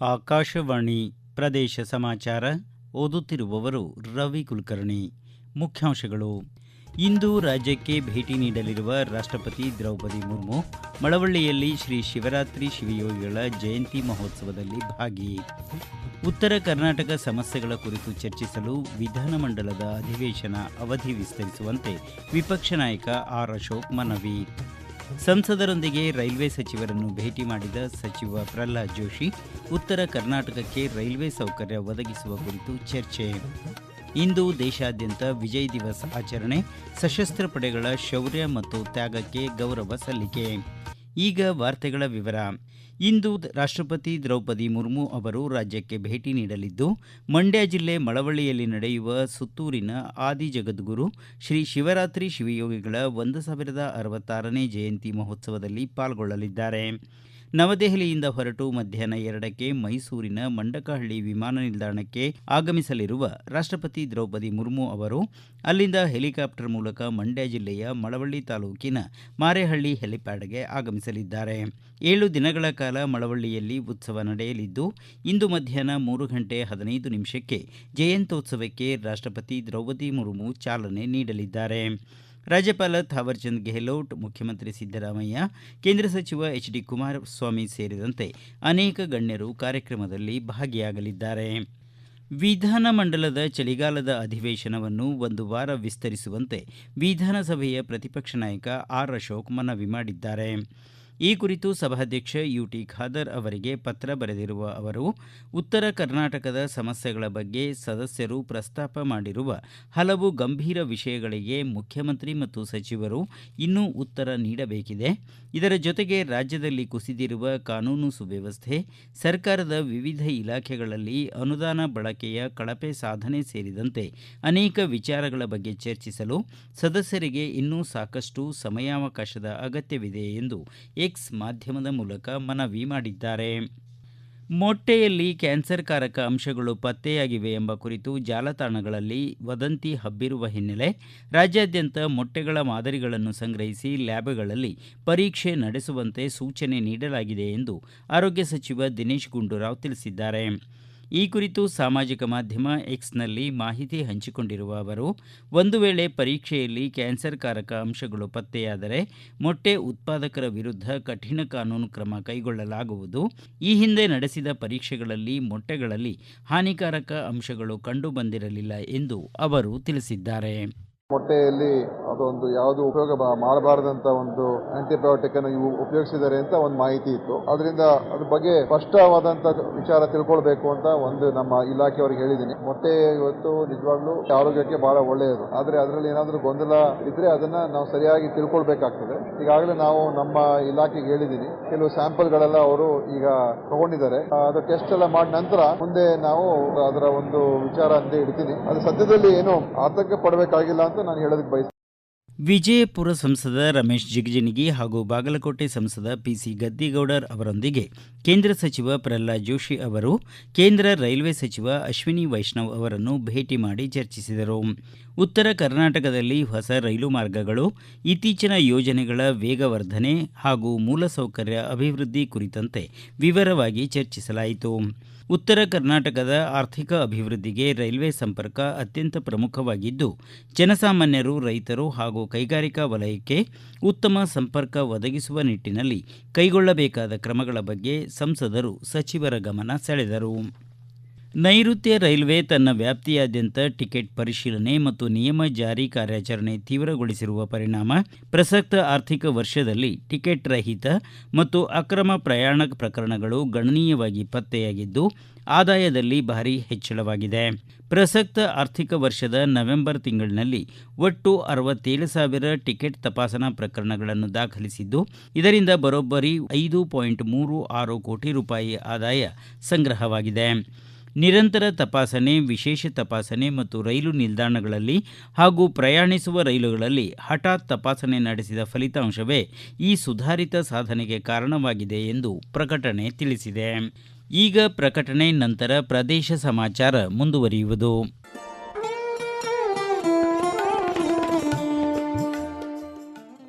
ಆಕಾಶವಾಣಿ ಪ್ರದೇಶ ಸಮಾಚಾರ ಓದುತ್ತಿರುವವರು ರವಿ ಕುಲಕರ್ಣಿ. ಮುಖ್ಯಾಂಶಗಳು. ಇಂದು ರಾಜ್ಯಕ್ಕೆ ಭೇಟಿ ನೀಡಲಿರುವ ರಾಷ್ಟ್ರಪತಿ ದ್ರೌಪದಿ ಮುರ್ಮು ಮಳವಳ್ಳಿಯಲ್ಲಿ ಶ್ರೀ ಶಿವರಾತ್ರಿ ಶಿವಯೋಗಿಗಳ ಜಯಂತಿ ಮಹೋತ್ಸವದಲ್ಲಿ ಭಾಗಿ. ಉತ್ತರ ಕರ್ನಾಟಕ ಸಮಸ್ಯೆಗಳ ಕುರಿತು ಚರ್ಚಿಸಲು ವಿಧಾನಮಂಡಲದ ಅಧಿವೇಶನ ಅವಧಿ ವಿಸ್ತರಿಸುವಂತೆ ವಿಪಕ್ಷ ನಾಯಕ ಆರ್ ಅಶೋಕ್ ಮನವಿ. ಸಂಸದರೊಂದಿಗೆ ರೈಲ್ವೆ ಸಚಿವರನ್ನು ಭೇಟಿ ಮಾಡಿದ ಸಚಿವ ಪ್ರಹ್ಲಾದ್ ಜೋಶಿ, ಉತ್ತರ ಕರ್ನಾಟಕಕ್ಕೆ ರೈಲ್ವೆ ಸೌಕರ್ಯ ಒದಗಿಸುವ ಕುರಿತು ಚರ್ಚೆ. ಇಂದು ದೇಶಾದ್ಯಂತ ವಿಜಯ್ ದಿವಸ್ ಆಚರಣೆ, ಸಶಸ್ತ್ರ ಪಡೆಗಳ ಶೌರ್ಯ ಮತ್ತು ತ್ಯಾಗಕ್ಕೆ ಗೌರವ ಸಲ್ಲಿಕೆ. ಈಗ ವಾರ್ತೆಗಳ ವಿವರ. ಇಂದು ರಾಷ್ಟ್ರಪತಿ ದ್ರೌಪದಿ ಮುರ್ಮು ಅವರು ರಾಜ್ಯಕ್ಕೆ ಭೇಟಿ ನೀಡಲಿದ್ದು, ಮಂಡ್ಯ ಜಿಲ್ಲೆ ಮಳವಳ್ಳಿಯಲ್ಲಿ ನಡೆಯುವ ಸುತ್ತೂರಿನ ಆದಿ ಜಗದ್ಗುರು ಶ್ರೀ ಶಿವರಾತ್ರಿ ಶಿವಯೋಗಿಗಳ ಒಂದು ಸಾವಿರದ ಅರವತ್ತಾರನೇ ಜಯಂತಿ ಮಹೋತ್ಸವದಲ್ಲಿ ಪಾಲ್ಗೊಳ್ಳಲಿದ್ದಾರೆ. ನವದೆಹಲಿಯಿಂದ ಹೊರಟು ಮಧ್ಯಾಹ್ನ ಎರಡಕ್ಕೆ ಮೈಸೂರಿನ ಮಂಡಕಹಳ್ಳಿ ವಿಮಾನ ನಿಲ್ದಾಣಕ್ಕೆ ಆಗಮಿಸಲಿರುವ ರಾಷ್ಟ್ರಪತಿ ದ್ರೌಪದಿ ಮುರ್ಮು ಅವರು, ಅಲ್ಲಿಂದ ಹೆಲಿಕಾಪ್ಟರ್ ಮೂಲಕ ಮಂಡ್ಯ ಜಿಲ್ಲೆಯ ಮಳವಳ್ಳಿ ತಾಲೂಕಿನ ಮಾರೇಹಳ್ಳಿ ಹೆಲಿಪ್ಯಾಡ್ಗೆ ಆಗಮಿಸಲಿದ್ದಾರೆ. ಏಳು ದಿನಗಳ ಕಾಲ ಮಳವಳ್ಳಿಯಲ್ಲಿ ಉತ್ಸವ ನಡೆಯಲಿದ್ದು, ಇಂದು ಮಧ್ಯಾಹ್ನ ಮೂರು ಗಂಟೆ ಹದಿನೈದು ನಿಮಿಷಕ್ಕೆ ಜಯಂತ್ಯೋತ್ಸವಕ್ಕೆ ರಾಷ್ಟ್ರಪತಿ ದ್ರೌಪದಿ ಮುರ್ಮು ಚಾಲನೆ ನೀಡಲಿದ್ದಾರೆ. ರಾಜ್ಯಪಾಲ ಥಾವರ್ಚಂದ್ ಗೆಹ್ಲೋಟ್, ಮುಖ್ಯಮಂತ್ರಿ ಸಿದ್ದರಾಮಯ್ಯ, ಕೇಂದ್ರ ಸಚಿವ ಎಚ್ ಡಿ ಕುಮಾರಸ್ವಾಮಿ ಸೇರಿದಂತೆ ಅನೇಕ ಗಣ್ಯರು ಕಾರ್ಯಕ್ರಮದಲ್ಲಿ ಭಾಗಿಯಾಗಲಿದ್ದಾರೆ. ವಿಧಾನಮಂಡಲದ ಚಳಿಗಾಲದ ಅಧಿವೇಶನವನ್ನು ಒಂದು ವಾರ ವಿಸ್ತರಿಸುವಂತೆ ವಿಧಾನಸಭೆಯ ಪ್ರತಿಪಕ್ಷ ನಾಯಕ ಆರ್ ಅಶೋಕ್ ಮನವಿ ಮಾಡಿದ್ದಾರೆ. ಈ ಕುರಿತು ಸಭಾಧ್ಯಕ್ಷ ಯುಟಿ ಖಾದರ್ ಅವರಿಗೆ ಪತ್ರ ಬರೆದಿರುವ ಅವರು, ಉತ್ತರ ಕರ್ನಾಟಕದ ಸಮಸ್ಯೆಗಳ ಬಗ್ಗೆ ಸದಸ್ಯರು ಪ್ರಸ್ತಾಪ ಮಾಡಿರುವ ಹಲವು ಗಂಭೀರ ವಿಷಯಗಳಿಗೆ ಮುಖ್ಯಮಂತ್ರಿ ಮತ್ತು ಸಚಿವರು ಇನ್ನೂ ಉತ್ತರ ನೀಡಬೇಕಿದೆ. ಇದರ ಜೊತೆಗೆ ರಾಜ್ಯದಲ್ಲಿ ಕುಸಿದಿರುವ ಕಾನೂನು ಸುವ್ಯವಸ್ಥೆ, ಸರ್ಕಾರದ ವಿವಿಧ ಇಲಾಖೆಗಳಲ್ಲಿ ಅನುದಾನ ಬಳಕೆಯ ಕಳಪೆ ಸಾಧನೆ ಸೇರಿದಂತೆ ಅನೇಕ ವಿಚಾರಗಳ ಬಗ್ಗೆ ಚರ್ಚಿಸಲು ಸದಸ್ಯರಿಗೆ ಇನ್ನೂ ಸಾಕಷ್ಟು ಸಮಯಾವಕಾಶದ ಅಗತ್ಯವಿದೆ ಎಂದು ಎಕ್ಸ್ ಮಾಧ್ಯಮದ ಮೂಲಕ ಮನವಿ ಮಾಡಿದ್ದಾರೆ. ಮೊಟ್ಟೆಯಲ್ಲಿ ಕ್ಯಾನ್ಸರ್ಕಾರಕ ಅಂಶಗಳು ಪತ್ತೆಯಾಗಿವೆ ಎಂಬ ಕುರಿತು ಜಾಲತಾಣಗಳಲ್ಲಿ ವದಂತಿ ಹಬ್ಬಿರುವ ಹಿನ್ನೆಲೆ ರಾಜ್ಯಾದ್ಯಂತ ಮೊಟ್ಟೆಗಳ ಮಾದರಿಗಳನ್ನು ಸಂಗ್ರಹಿಸಿ ಲ್ಯಾಬ್ಗಳಲ್ಲಿ ಪರೀಕ್ಷೆ ನಡೆಸುವಂತೆ ಸೂಚನೆ ನೀಡಲಾಗಿದೆ ಎಂದು ಆರೋಗ್ಯ ಸಚಿವ ದಿನೇಶ್ ಗುಂಡೂರಾವ್ ತಿಳಿಸಿದ್ದಾರೆ. ಈ ಕುರಿತು ಸಾಮಾಜಿಕ ಮಾಧ್ಯಮ ಎಕ್ಸ್ನಲ್ಲಿ ಮಾಹಿತಿ ಹಂಚಿಕೊಂಡಿರುವ ಅವರು, ಒಂದು ವೇಳೆ ಪರೀಕ್ಷೆಯಲ್ಲಿ ಕ್ಯಾನ್ಸರ್ಕಾರಕ ಅಂಶಗಳು ಪತ್ತೆಯಾದರೆ ಮೊಟ್ಟೆ ಉತ್ಪಾದಕರ ವಿರುದ್ಧ ಕಠಿಣ ಕಾನೂನು ಕ್ರಮ ಕೈಗೊಳ್ಳಲಾಗುವುದು. ಈ ಹಿಂದೆ ನಡೆಸಿದ ಪರೀಕ್ಷೆಗಳಲ್ಲಿ ಮೊಟ್ಟೆಗಳಲ್ಲಿ ಹಾನಿಕಾರಕ ಅಂಶಗಳು ಕಂಡುಬಂದಿರಲಿಲ್ಲ ಎಂದು ಅವರು ತಿಳಿಸಿದ್ದಾರೆ. ಮೊಟ್ಟೆಯಲ್ಲಿ ಅದೊಂದು ಯಾವುದು ಉಪಯೋಗ ಮಾಡಬಾರದಂತ ಒಂದು ಆಂಟಿಬಯೋಟಿಕ್ ಅನ್ನು ಇವು ಉಪಯೋಗಿಸಿದ್ದಾರೆ ಅಂತ ಒಂದು ಮಾಹಿತಿ ಇತ್ತು. ಅದರಿಂದ ಅದ್ರ ಬಗ್ಗೆ ಸ್ಪಷ್ಟವಾದಂತ ವಿಚಾರ ತಿಳ್ಕೊಳ್ಬೇಕು ಅಂತ ಒಂದು ನಮ್ಮ ಇಲಾಖೆಯವರಿಗೆ ಹೇಳಿದ್ದೀನಿ. ಮೊಟ್ಟೆ ಇವತ್ತು ನಿಜವಾಗ್ಲೂ ಆರೋಗ್ಯಕ್ಕೆ ಬಹಳ ಒಳ್ಳೆಯದು. ಆದ್ರೆ ಅದರಲ್ಲಿ ಏನಾದರೂ ಗೊಂದಲ ಇದ್ರೆ ಅದನ್ನ ನಾವು ಸರಿಯಾಗಿ ತಿಳ್ಕೊಳ್ಬೇಕಾಗ್ತದೆ. ಈಗಾಗಲೇ ನಾವು ನಮ್ಮ ಇಲಾಖೆಗೆ ಹೇಳಿದ್ದೀನಿ. ಕೆಲವು ಸ್ಯಾಂಪಲ್ಗಳೆಲ್ಲ ಅವರು ಈಗ ತಗೊಂಡಿದ್ದಾರೆ. ಅದು ಟೆಸ್ಟ್ ಎಲ್ಲ ಮಾಡಿದ ನಂತರ ಮುಂದೆ ನಾವು ಅದರ ಒಂದು ವಿಚಾರ ಅಂತ ಇಡ್ತೀನಿ. ಅದು ಸದ್ಯದಲ್ಲಿ ಏನು ಆತಂಕ ಪಡಬೇಕಾಗಿಲ್ಲ ಅಂತ ನಾನು ಹೇಳೋದಕ್ಕೆ ಬಯಸ್ತೀನಿ. ವಿಜಯಪುರ ಸಂಸದ ರಮೇಶ್ ಜಿಗಜಿಣಗಿ ಹಾಗೂ ಬಾಗಲಕೋಟೆ ಸಂಸದ ಪಿಸಿ ಗದ್ದಿಗೌಡರ್ ಅವರೊಂದಿಗೆ ಕೇಂದ್ರ ಸಚಿವ ಪ್ರಹ್ಲಾದ್ ಜೋಶಿ ಅವರು, ಕೇಂದ್ರ ರೈಲ್ವೆ ಸಚಿವ ಅಶ್ವಿನಿ ವೈಷ್ಣವ್ ಅವರನ್ನು ಭೇಟಿ ಮಾಡಿ ಚರ್ಚಿಸಿದರು. ಉತ್ತರ ಕರ್ನಾಟಕದಲ್ಲಿ ಹೊಸ ರೈಲು ಮಾರ್ಗಗಳು, ಇತ್ತೀಚಿನ ಯೋಜನೆಗಳ ವೇಗವರ್ಧನೆ ಹಾಗೂ ಮೂಲಸೌಕರ್ಯ ಅಭಿವೃದ್ಧಿ ಕುರಿತಂತೆ ವಿವರವಾಗಿ ಚರ್ಚಿಸಲಾಯಿತು. ಉತ್ತರ ಕರ್ನಾಟಕದ ಆರ್ಥಿಕ ಅಭಿವೃದ್ಧಿಗೆ ರೈಲ್ವೆ ಸಂಪರ್ಕ ಅತ್ಯಂತ ಪ್ರಮುಖವಾಗಿದ್ದು, ಜನಸಾಮಾನ್ಯರು, ರೈತರು ಹಾಗೂ ಕೈಗಾರಿಕಾ ವಲಯಕ್ಕೆ ಉತ್ತಮ ಸಂಪರ್ಕ ಒದಗಿಸುವ ನಿಟ್ಟಿನಲ್ಲಿ ಕೈಗೊಳ್ಳಬೇಕಾದ ಕ್ರಮಗಳ ಬಗ್ಗೆ ಸಂಸದರು ಸಚಿವರ ಗಮನ ಸೆಳೆದರು. ನೈಋತ್ಯ ರೈಲ್ವೆ ತನ್ನ ವ್ಯಾಪ್ತಿಯಾದ್ಯಂತ ಟಿಕೆಟ್ ಪರಿಶೀಲನೆ ಮತ್ತು ನಿಯಮ ಜಾರಿ ಕಾರ್ಯಾಚರಣೆ ತೀವ್ರಗೊಳಿಸಿರುವ ಪರಿಣಾಮ ಪ್ರಸಕ್ತ ಆರ್ಥಿಕ ವರ್ಷದಲ್ಲಿ ಟಿಕೆಟ್ ರಹಿತ ಮತ್ತು ಅಕ್ರಮ ಪ್ರಯಾಣ ಪ್ರಕರಣಗಳು ಗಣನೀಯವಾಗಿ ಪತ್ತೆಯಾಗಿದ್ದು, ಆದಾಯದಲ್ಲಿ ಭಾರೀ ಹೆಚ್ಚಳವಾಗಿದೆ. ಪ್ರಸಕ್ತ ಆರ್ಥಿಕ ವರ್ಷದ ನವೆಂಬರ್ ತಿಂಗಳಿನಲ್ಲಿ ಒಟ್ಟು ಅರವತ್ತೇಳು ಸಾವಿರ ಟಿಕೆಟ್ ತಪಾಸಣಾ ಪ್ರಕರಣಗಳನ್ನು ದಾಖಲಿಸಿದ್ದು, ಇದರಿಂದ ಬರೋಬ್ಬರಿ ಐದು ಪಾಯಿಂಟ್ ಮೂರು ಆರು ಕೋಟಿ ರೂಪಾಯಿ ಆದಾಯ ಸಂಗ್ರಹವಾಗಿದೆ. ನಿರಂತರ ತಪಾಸಣೆ, ವಿಶೇಷ ತಪಾಸಣೆ ಮತ್ತು ರೈಲು ನಿಲ್ದಾಣಗಳಲ್ಲಿ ಹಾಗೂ ಪ್ರಯಾಣಿಸುವ ರೈಲುಗಳಲ್ಲಿ ಹಠಾತ್ ತಪಾಸಣೆ ನಡೆಸಿದ ಫಲಿತಾಂಶವೇ ಈ ಸುಧಾರಿತ ಸಾಧನೆಗೆ ಕಾರಣವಾಗಿದೆ ಎಂದು ಪ್ರಕಟಣೆ ತಿಳಿಸಿದೆ. ಈಗ ಪ್ರಕಟಣೆ ನಂತರ ಪ್ರದೇಶ ಸಮಾಚಾರ ಮುಂದುವರಿಯುವುದು.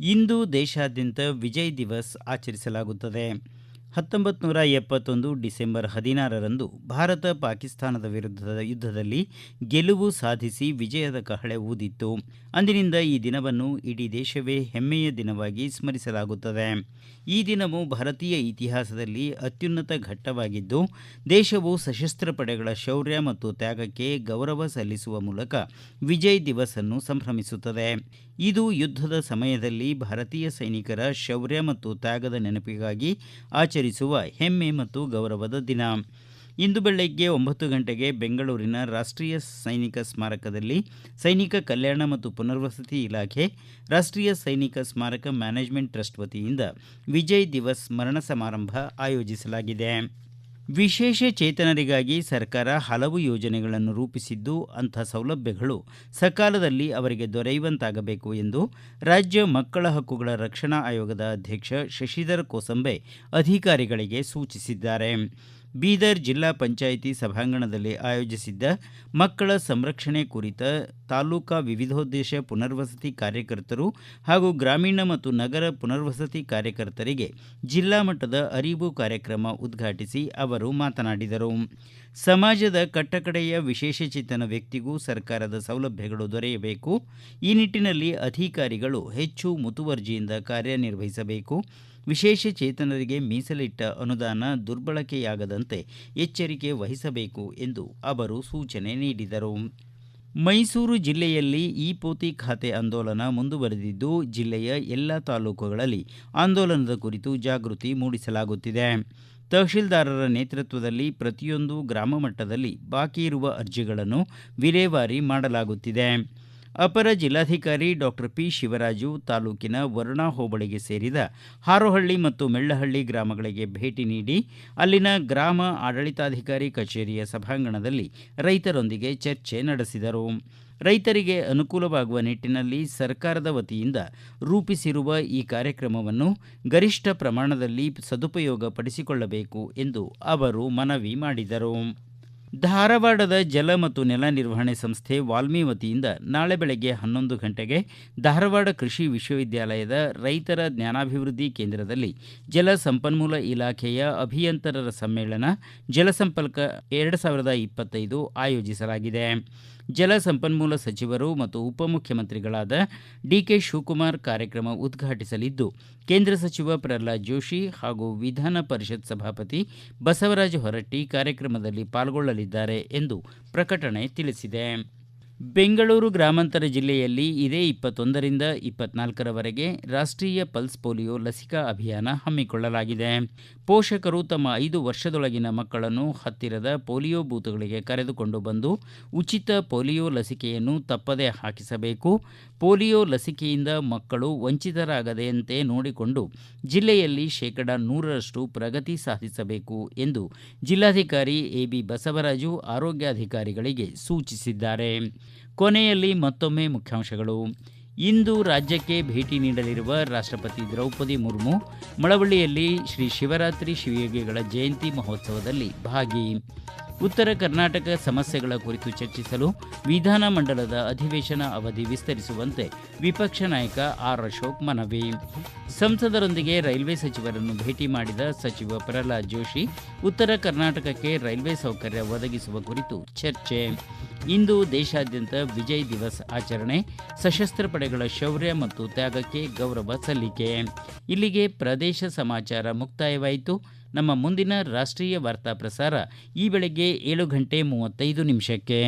ಇಂದು ದೇಶಾದ್ಯಂತ ವಿಜಯ್ ದಿವಸ್ ಆಚರಿಸಲಾಗುತ್ತದೆ. ಹತ್ತೊಂಬತ್ತು ನೂರ ಎಪ್ಪತ್ತೊಂದು ಡಿಸೆಂಬರ್ ಹದಿನಾರರಂದು ಭಾರತ ಪಾಕಿಸ್ತಾನದ ವಿರುದ್ಧದ ಯುದ್ಧದಲ್ಲಿ ಗೆಲುವು ಸಾಧಿಸಿ ವಿಜಯದ ಕಹಳೆ ಊದಿತ್ತು. ಅಂದಿನಿಂದ ಈ ದಿನವನ್ನು ಇಡೀ ದೇಶವೇ ಹೆಮ್ಮೆಯ ದಿನವಾಗಿ ಸ್ಮರಿಸಲಾಗುತ್ತದೆ. ಈ ದಿನವು ಭಾರತೀಯ ಇತಿಹಾಸದಲ್ಲಿ ಅತ್ಯುನ್ನತ ಘಟ್ಟವಾಗಿದ್ದು, ದೇಶವು ಸಶಸ್ತ್ರ ಪಡೆಗಳ ಶೌರ್ಯ ಮತ್ತು ತ್ಯಾಗಕ್ಕೆ ಗೌರವ ಸಲ್ಲಿಸುವ ಮೂಲಕ ವಿಜಯ್ ದಿವಸ್ ಅನ್ನು ಸಂಭ್ರಮಿಸುತ್ತದೆ. ಇದು ಯುದ್ಧದ ಸಮಯದಲ್ಲಿ ಭಾರತೀಯ ಸೈನಿಕರ ಶೌರ್ಯ ಮತ್ತು ತ್ಯಾಗದ ನೆನಪಿಗಾಗಿ ಆಚರಿಸುವ ಹೆಮ್ಮೆ ಮತ್ತು ಗೌರವದ ದಿನ. ಇಂದು ಬೆಳಗ್ಗೆ ಒಂಬತ್ತು ಗಂಟೆಗೆ ಬೆಂಗಳೂರಿನ ರಾಷ್ಟ್ರೀಯ ಸೈನಿಕ ಸ್ಮಾರಕದಲ್ಲಿ ಸೈನಿಕ ಕಲ್ಯಾಣ ಮತ್ತು ಪುನರ್ವಸತಿ ಇಲಾಖೆ, ರಾಷ್ಟ್ರೀಯ ಸೈನಿಕ ಸ್ಮಾರಕ ಮ್ಯಾನೇಜ್ಮೆಂಟ್ ಟ್ರಸ್ಟ್ ವತಿಯಿಂದ ವಿಜಯ್ ದಿವಸ್ ಸ್ಮರಣ ಸಮಾರಂಭ ಆಯೋಜಿಸಲಾಗಿದೆ. ವಿಶೇಷ ಚೇತನರಿಗಾಗಿ ಸರ್ಕಾರ ಹಲವು ಯೋಜನೆಗಳನ್ನು ರೂಪಿಸಿದ್ದು ಅಂಥ ಸೌಲಭ್ಯಗಳು ಸಕಾಲದಲ್ಲಿ ಅವರಿಗೆ ದೊರೆಯುವಂತಾಗಬೇಕು ಎಂದು ರಾಜ್ಯ ಮಕ್ಕಳ ಹಕ್ಕುಗಳ ರಕ್ಷಣಾ ಆಯೋಗದ ಅಧ್ಯಕ್ಷ ಶಶಿಧರ್ ಕೋಸಂಬೆ ಅಧಿಕಾರಿಗಳಿಗೆ ಸೂಚಿಸಿದ್ದಾರೆ. ಬೀದರ್ ಜಿಲ್ಲಾ ಪಂಚಾಯಿತಿ ಸಭಾಂಗಣದಲ್ಲಿ ಆಯೋಜಿಸಿದ್ದ ಮಕ್ಕಳ ಸಂರಕ್ಷಣೆ ಕುರಿತ ತಾಲೂಕಾ ವಿವಿಧೋದ್ದೇಶ ಪುನರ್ವಸತಿ ಕಾರ್ಯಕರ್ತರು ಹಾಗೂ ಗ್ರಾಮೀಣ ಮತ್ತು ನಗರ ಪುನರ್ವಸತಿ ಕಾರ್ಯಕರ್ತರಿಗೆ ಜಿಲ್ಲಾ ಮಟ್ಟದ ಅರಿವು ಕಾರ್ಯಕ್ರಮ ಉದ್ಘಾಟಿಸಿ ಅವರು ಮಾತನಾಡಿದರು. ಸಮಾಜದ ಕಟ್ಟಕಡೆಯ ವಿಶೇಷಚೇತನ ವ್ಯಕ್ತಿಗೂ ಸರ್ಕಾರದ ಸೌಲಭ್ಯಗಳು ದೊರೆಯಬೇಕು. ಈ ನಿಟ್ಟಿನಲ್ಲಿ ಅಧಿಕಾರಿಗಳು ಹೆಚ್ಚು ಮುತುವರ್ಜಿಯಿಂದ ಕಾರ್ಯನಿರ್ವಹಿಸಬೇಕು. ವಿಶೇಷ ಚೇತನರಿಗೆ ಮೀಸಲಿಟ್ಟ ಅನುದಾನ ದುರ್ಬಳಕೆಯಾಗದಂತೆ ಎಚ್ಚರಿಕೆ ವಹಿಸಬೇಕು ಎಂದು ಅವರು ಸೂಚನೆ ನೀಡಿದರು. ಮೈಸೂರು ಜಿಲ್ಲೆಯಲ್ಲಿ ಈ ಪೋತಿ ಖಾತೆ ಆಂದೋಲನ ಮುಂದುವರೆದಿದ್ದು, ಜಿಲ್ಲೆಯ ಎಲ್ಲ ತಾಲೂಕುಗಳಲ್ಲಿ ಆಂದೋಲನದ ಕುರಿತು ಜಾಗೃತಿ ಮೂಡಿಸಲಾಗುತ್ತಿದೆ. ತಹಶೀಲ್ದಾರರ ನೇತೃತ್ವದಲ್ಲಿ ಪ್ರತಿಯೊಂದು ಗ್ರಾಮ ಮಟ್ಟದಲ್ಲಿ ಬಾಕಿ ಇರುವ ಅರ್ಜಿಗಳನ್ನು ವಿಲೇವಾರಿ ಮಾಡಲಾಗುತ್ತಿದೆ. ಅಪರ ಜಿಲ್ಲಾಧಿಕಾರಿ ಡಾಕ್ಟರ್ ಪಿ ಶಿವರಾಜು ತಾಲೂಕಿನ ವರುಣಾ ಹೋಬಳಿಗೆ ಸೇರಿದ ಹಾರೋಹಳ್ಳಿ ಮತ್ತು ಮೆಳ್ಳಹಳ್ಳಿ ಗ್ರಾಮಗಳಿಗೆ ಭೇಟಿ ನೀಡಿ ಅಲ್ಲಿನ ಗ್ರಾಮ ಆಡಳಿತಾಧಿಕಾರಿ ಕಚೇರಿಯ ಸಭಾಂಗಣದಲ್ಲಿ ರೈತರೊಂದಿಗೆ ಚರ್ಚೆ ನಡೆಸಿದರು. ರೈತರಿಗೆ ಅನುಕೂಲವಾಗುವ ನಿಟ್ಟಿನಲ್ಲಿ ಸರ್ಕಾರದ ವತಿಯಿಂದ ರೂಪಿಸಿರುವ ಈ ಕಾರ್ಯಕ್ರಮವನ್ನು ಗರಿಷ್ಠ ಪ್ರಮಾಣದಲ್ಲಿ ಸದುಪಯೋಗ ಪಡಿಸಿಕೊಳ್ಳಬೇಕು ಎಂದು ಅವರು ಮನವಿ ಮಾಡಿದರು. ಧಾರವಾಡದ ಜಲ ಮತ್ತು ನೆಲ ನಿರ್ವಹಣೆ ಸಂಸ್ಥೆ ವಾಲ್ಮಿ ವತಿಯಿಂದ ನಾಳೆ ಬೆಳಗ್ಗೆ ಹನ್ನೊಂದು ಗಂಟೆಗೆ ಧಾರವಾಡ ಕೃಷಿ ವಿಶ್ವವಿದ್ಯಾಲಯದ ರೈತರ ಜ್ಞಾನಾಭಿವೃದ್ಧಿ ಕೇಂದ್ರದಲ್ಲಿ ಜಲ ಸಂಪನ್ಮೂಲ ಇಲಾಖೆಯ ಅಭಿಯಂತರರ ಸಮ್ಮೇಳನ ಜಲಸಂಪರ್ಕ ಎರಡು ಸಾವಿರದ ಇಪ್ಪತ್ತೈದು ಆಯೋಜಿಸಲಾಗಿದೆ. ಜಲ ಸಂಪನ್ಮೂಲ ಸಚಿವರು ಮತ್ತು ಉಪಮುಖ್ಯಮಂತ್ರಿಗಳಾದ ಡಿಕೆ ಶಿವಕುಮಾರ್ ಕಾರ್ಯಕ್ರಮ ಉದ್ಘಾಟಿಸಲಿದ್ದು, ಕೇಂದ್ರ ಸಚಿವ ಪ್ರಹ್ಲಾದ್ ಜೋಶಿ ಹಾಗೂ ವಿಧಾನ ಪರಿಷತ್ ಸಭಾಪತಿ ಬಸವರಾಜ ಹೊರಟ್ಟಿ ಕಾರ್ಯಕ್ರಮದಲ್ಲಿ ಪಾಲ್ಗೊಳ್ಳಲಿದ್ದಾರೆ. ಎಂದು ಪ್ರಕಟಣೆ ತಿಳಿಸಿದೆ. ಬೆಂಗಳೂರು ಗ್ರಾಮಾಂತರ ಜಿಲ್ಲೆಯಲ್ಲಿ ಇದೇ ಇಪ್ಪತ್ತೊಂದರಿಂದ ಇಪ್ಪತ್ನಾಲ್ಕರವರೆಗೆ ರಾಷ್ಟ್ರೀಯ ಪಲ್ಸ್ ಪೋಲಿಯೋ ಲಸಿಕಾ ಅಭಿಯಾನ ಹಮ್ಮಿಕೊಳ್ಳಲಾಗಿದೆ. ಪೋಷಕರು ತಮ್ಮ ಐದು ವರ್ಷದೊಳಗಿನ ಮಕ್ಕಳನ್ನು ಹತ್ತಿರದ ಪೋಲಿಯೋ ಬೂತ್ಗಳಿಗೆ ಕರೆದುಕೊಂಡು ಬಂದು ಉಚಿತ ಪೋಲಿಯೋ ಲಸಿಕೆಯನ್ನು ತಪ್ಪದೇ ಹಾಕಿಸಬೇಕು. ಪೋಲಿಯೋ ಲಸಿಕೆಯಿಂದ ಮಕ್ಕಳು ವಂಚಿತರಾಗದಂತೆ ನೋಡಿಕೊಂಡು ಜಿಲ್ಲೆಯಲ್ಲಿ ಶೇಕಡ ನೂರರಷ್ಟು ಪ್ರಗತಿ ಸಾಧಿಸಬೇಕು ಎಂದು ಜಿಲ್ಲಾಧಿಕಾರಿ ಎಬಿ ಬಸವರಾಜು ಆರೋಗ್ಯಾಧಿಕಾರಿಗಳಿಗೆ ಸೂಚಿಸಿದ್ದಾರೆ. ಕೊನೆಯಲ್ಲಿ ಮತ್ತೊಮ್ಮೆ ಮುಖ್ಯಾಂಶಗಳು. ಇಂದು ರಾಜ್ಯಕ್ಕೆ ಭೇಟಿ ನೀಡಲಿರುವ ರಾಷ್ಟ್ರಪತಿ ದ್ರೌಪದಿ ಮುರ್ಮು ಮಳವಳ್ಳಿಯಲ್ಲಿ ಶ್ರೀ ಶಿವರಾತ್ರಿ ಶಿವಯೋಗಿಗಳ ಜಯಂತಿ ಮಹೋತ್ಸವದಲ್ಲಿ ಭಾಗಿ. ಉತ್ತರ ಕರ್ನಾಟಕ ಸಮಸ್ಯೆಗಳ ಕುರಿತು ಚರ್ಚಿಸಲು ವಿಧಾನಮಂಡಲದ ಅಧಿವೇಶನ ಅವಧಿ ವಿಸ್ತರಿಸುವಂತೆ ವಿಪಕ್ಷ ನಾಯಕ ಆರ್ ಅಶೋಕ್ ಮನವಿ. ಸಂಸದರೊಂದಿಗೆ ರೈಲ್ವೆ ಸಚಿವರನ್ನು ಭೇಟಿ ಮಾಡಿದ ಸಚಿವ ಪ್ರಹ್ಲಾದ್ ಜೋಶಿ, ಉತ್ತರ ಕರ್ನಾಟಕಕ್ಕೆ ರೈಲ್ವೆ ಸೌಕರ್ಯ ಒದಗಿಸುವ ಕುರಿತು ಚರ್ಚೆ. ಇಂದು ದೇಶಾದ್ಯಂತ ವಿಜಯ್ ದಿವಸ್ ಆಚರಣೆ, ಸಶಸ್ತ್ರ ಪಡೆಗಳ ಶೌರ್ಯ ಮತ್ತು ತ್ಯಾಗಕ್ಕೆ ಗೌರವ ಸಲ್ಲಿಕೆ. ಇಲ್ಲಿಗೆ ಪ್ರದೇಶ ಸಮಾಚಾರ ಮುಕ್ತಾಯವಾಯಿತು. ನಮ್ಮ ಮುಂದಿನ ರಾಷ್ಟ್ರೀಯ ವಾರ್ತಾ ಪ್ರಸಾರ ಈ ಬೆಳಗ್ಗೆ ಏಳು ಗಂಟೆ ಮೂವತ್ತೈದು ನಿಮಿಷಕ್ಕೆ.